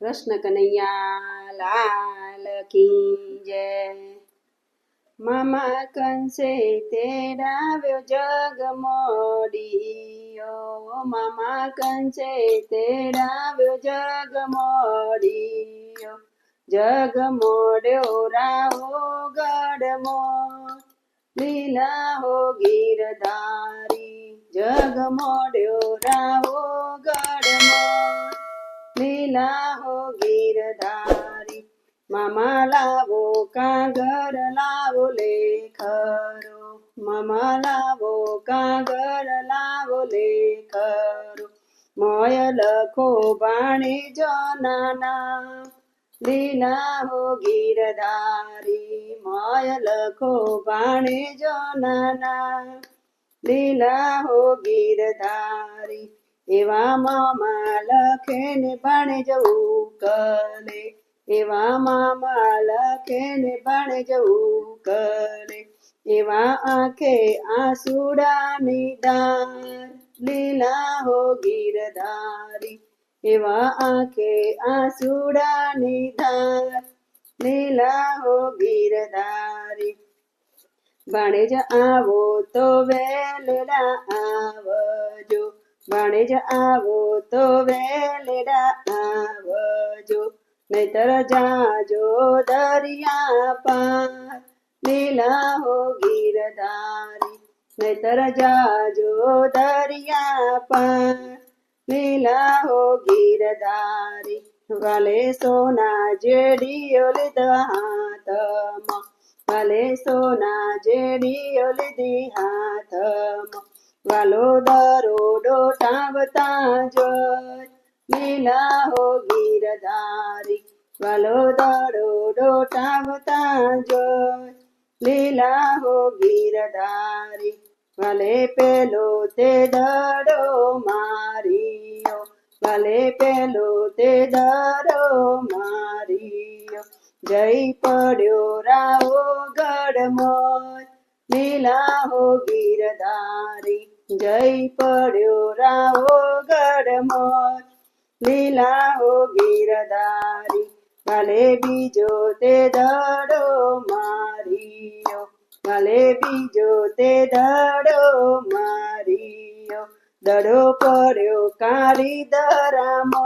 કૃષ્ણ કનૈયા, લાલ કી જય. મામા કંસે તેડાવ્યો જગ મોડીયો. મામા કંસે તેડાવ્યો જગ મોડીયો. જગ મોડ્યો રાવો ગઢમો. લીલા હો ગીરધારી. જગ મોડ્યો રાવો ગઢમો. લીલા હો ગીરધારી મામા લાવો કાગર લાવો લેખરો. મામા લાવો કાગર લાવો લેખરો. મોય લખો બાણે જો નાના. લીલા હો ગીરધારી મોય લખો બાણે જો નાના. લીલા ગીરધારી એવા મામા લખે ને ભણે જવું કરે એવા મામા લખે ને ભણે જવું કરે એવા આંખે આંસુડાની દાર લીલા હો ગીરધારી. એવા આંખે આસુડાની ધાર લીલા હો ગીરધારી. ભાણેજ આવો તો વેલડા આવજો ભાણેજ આવો તો વેલડા આવજો નહીતર જાજો દરિયા પાર. લીલા હો ગીરધારી નહીતર જાજો દરિયા પાર. લીલા હો ગીરધારી વાલે સોના જેડીઓ લીધા હાથમાં. વાલે સોના જેડીઓ લીધી હાથમાં. વાલો દરોડો ટાંગતા જોય. લીલા હો ગીરધારી વાલો દરોડો ટાંગતા જોય. લીલા હો ગીરધારી, વાલે પેલો તે દડો મારીયો. વાલે પેલો તે દડો મારીયો. જઈ પડ્યો રાવો ગઢમોય લીલા હો ગીરધારી જય પડ્યો રાવો ગઢમોય લીલા હો ગીરધારી, ભલે બીજો તે દડો મારીયો, ભલે બીજો તે દડો મારીયો, દડો પડ્યો કાળી દરામય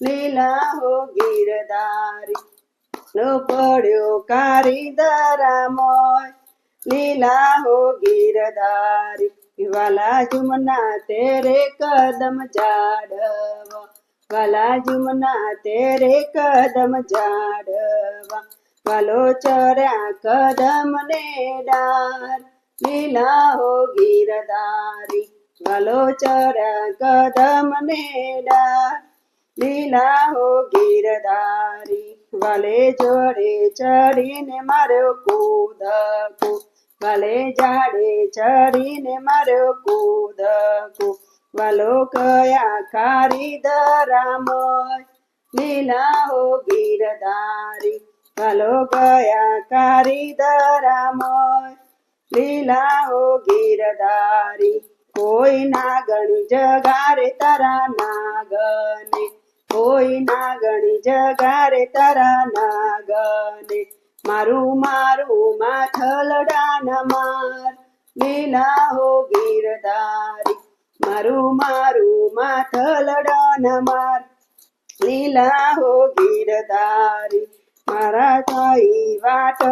લીલા હો ગીરધારી નો પડ્યો કાળી દરામય લીલા હો ગીરધારી. વાલા જુમના તેરે કદમ જાડવા. વાલા જુમના તેરે કદમ જાડવા. વાલો ચર્યા કદમ ને ડાર. લીલા હો ગીરદારી વાલો ચર્યા કદમ ને ડાર. લીલા હો ગીરદારી વાલે જોડે ચડીને માર્યો કૂદકો. વાલે જાડે ચડીને મારો કૂદકો, વાલો કયા કારી દરામય લીલા હો ગીરધારી, વાલો કયા કારી દરામય લીલા હો ગીરધારી, કોઈ નાગણી જગારે તારા નાગને, કોઈ નાગણી જગારે તારા નાગને મારું મારું માથલડાન માર. લીલા હો ગીરધારી મારું મારું માથલડાન માર. લીલા હો ગીરધારી મારા કઈ વાટ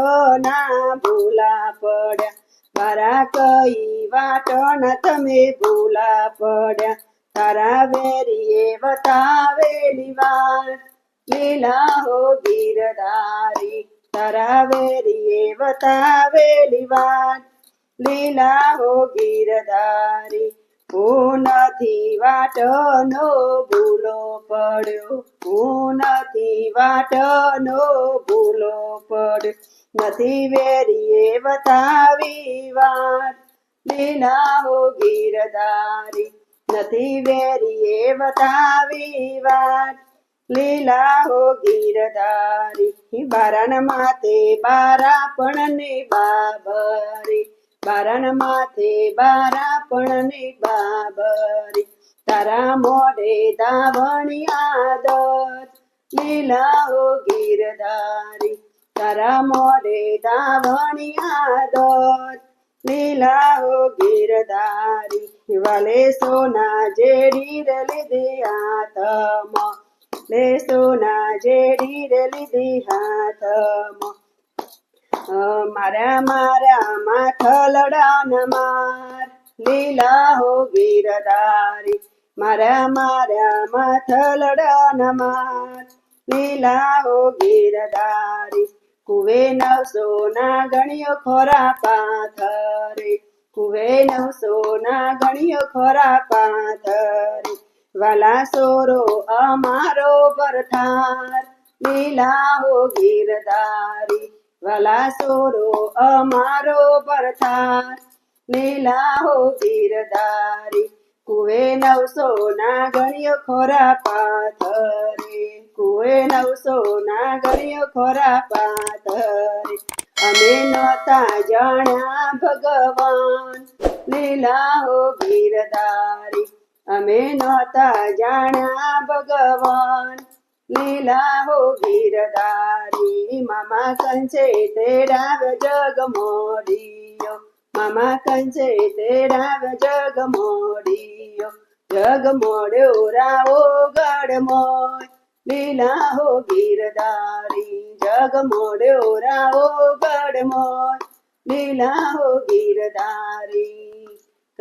ના ભૂલા પડ્યા. મારા કઈ વાટ ના તમે ભૂલા પડ્યા. તારા વેરીએ બતાવેલી વાત લીલા હો ગીરધારી તારા વેરીએ બતાવેલી વાત લીલા હો ગીરધારી હું નથી વાટનો ભૂલો પડ્યો હું નથી વાટનો ભૂલો પડ્યો નથી વેરીએ બતાવી વાત લીલા હો ગીરધારી નથી વેરીએ બતાવી વાત લીલા હો ગીરધારી બારણ માથે બારા પણ ને બાબરી બારણ માથે બારા પણ ને બાબરી, તારા મોઢે દાવણી આદત લીલા હો ગીરધારી, તારા મોઢે દાવણી આદત લીલા હો ગીરધારી, વાલે સોના જેડી રે લીધી હાથમાં લે સોના જેડી રે લીધી હાથમાં મારા મારા માથલડા ન માર. લીલા હો ગીરધારી. મારા મારા માથલડા ન માર. લીલા હો ગીરધારી. કુવે નવસો ના ગણ્યો ખોરા પાથરે. કુવે નવસો ના ગણ્યો ખોરા પાથરે. વાલા સોરો અમારો પરથાર લીલા હો ગીરધારી. વાલા સોરો અમારો પરથાર લીલા હો ગીરધારી. કુવે નવસો ના ગણ્યો ખોરા પાથરે, કુવે નવસો ના ગણ્યો ખોરા પાથરે. અમે નતા જાણ્યા ભગવાન લીલા હો ગીરધારી. અમે નહોતા જાણ્યા ભગવાન. લીલા હો ગીરધારી મામા કંચે તેરા જગ મોડિયો મામા કંચે તેરા જગ મોડિયો જગ મોડ્યો રાવો ગઢમોય લીલા હો ગીરધારી જગ મોડ્યો રાવો ગઢમોય લીલા હો ગીરધારી